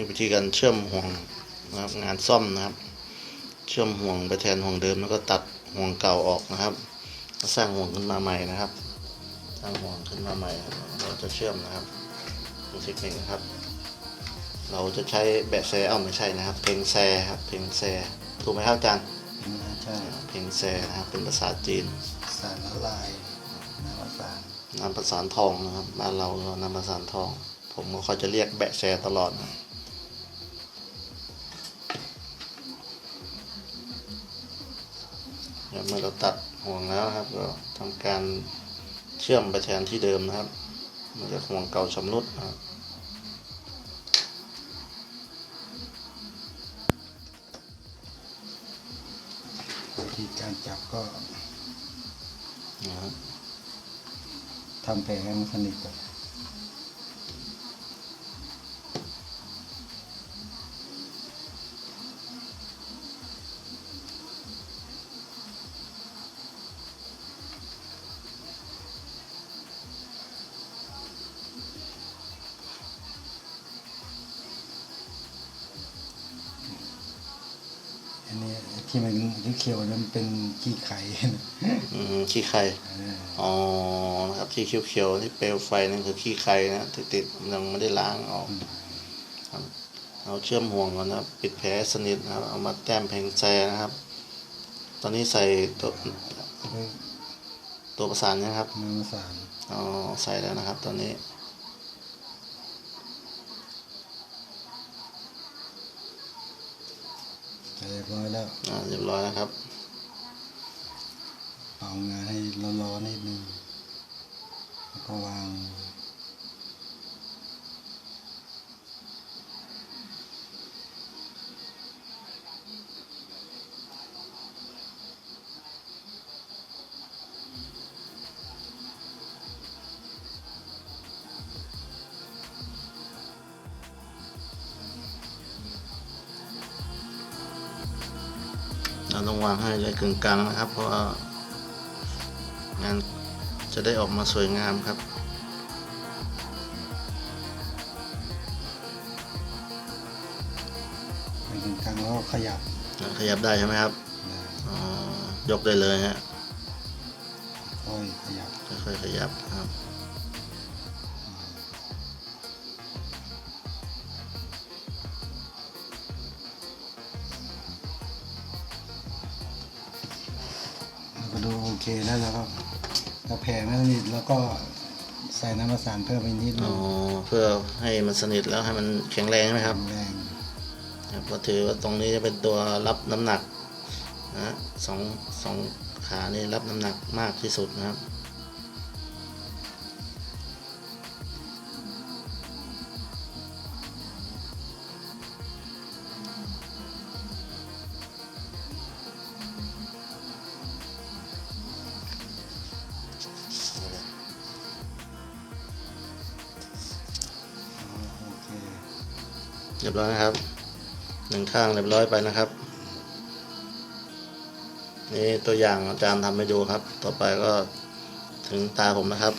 นี่วิธีการเชื่อมห่วงนะครับงานซ่อมนะครับ เชื่อมห่วงไปแทนห่วงเดิมแล้วก็ตัดห่วงเก่าออกนะครับแล้วสร้างห่วงขึ้นมาใหม่นะครับ สร้างห่วงขึ้นมาใหม่ครับเราจะเชื่อมนะครับดูเทคนิคนะครับ เราจะใช้แบะแซเอ้าไม่ใช่นะครับ เพลงแซครับเพลงแซถูกไหมครับอาจารย์ใช่เพลงแซนะครับเป็นภาษาจีนสารละลายน้ำประสานน้ำประสานทองนะครับบ้านเราเราน้ำประสานทอง ผมก็เขาจะเรียกแบะแซตลอดนะ เมื่อเราตัดห่วงแล้วนะครับ ก็ทำการเชื่อมไปแทนที่เดิมนะครับเมื่อจากห่วงเก่าชำรุดนะครับวิธีการจับก็นะครับทำแผลให้มันสนิทก่อนอัน ที่มันเขียวๆนั้นเป็นขี้ไข่นะอืมขี้ไข่เอออ๋อนะครับที่เขียวๆที่เปลวไฟนั่นคือขี้ไข่นะที่ติดยังไม่ได้ล้างออกครับเอาเชื่อมห่วงก่อนนะครับปิดแผลสนิทนะครับ เอามาแต้มเพลงแซนะครับ ตอนนี้ใส่ตัวเฮ้ยตัวประสานนะครับน้ำประสานอ๋อใส่แล้วนะครับ ตอนนี้ เรียบร้อยแล้ว อ่าเรียบร้อยนะครับ เป่างานให้ร้อนๆนิดนึงแล้วก็วาง เราต้องวางให้เลยกึ่งกลางนะครับ เพราะว่างานจะได้ออกมาสวยงามครับไปถึงกลางแล้วก็ขยับ ขยับได้ใช่ไหมครับนะอ๋อยกได้เลยฮะค่อยขยับค่อยๆขยับครับ ดูโอเคแล้วแล้วก็ถ้าแผลไม่สนิทแล้วก็ใส่น้ำประสานเพิ่มไปนิดนึอ๋องเพื่อให้มันสนิทแล้วให้มันแข็งแรงใช่ไหมครับ แรงครับก็ถือว่าตรงนี้จะเป็นตัวรับน้ำหนักนะฮะสองสองขานี่รับน้ำหนักมากที่สุดนะครับ เรียบร้อยนะครับหนึ่งข้างเรียบร้อยไปนะครับ นี่ตัวอย่างอาจารย์ทำให้ดูครับ ต่อไปก็ถึงตาผมนะครับ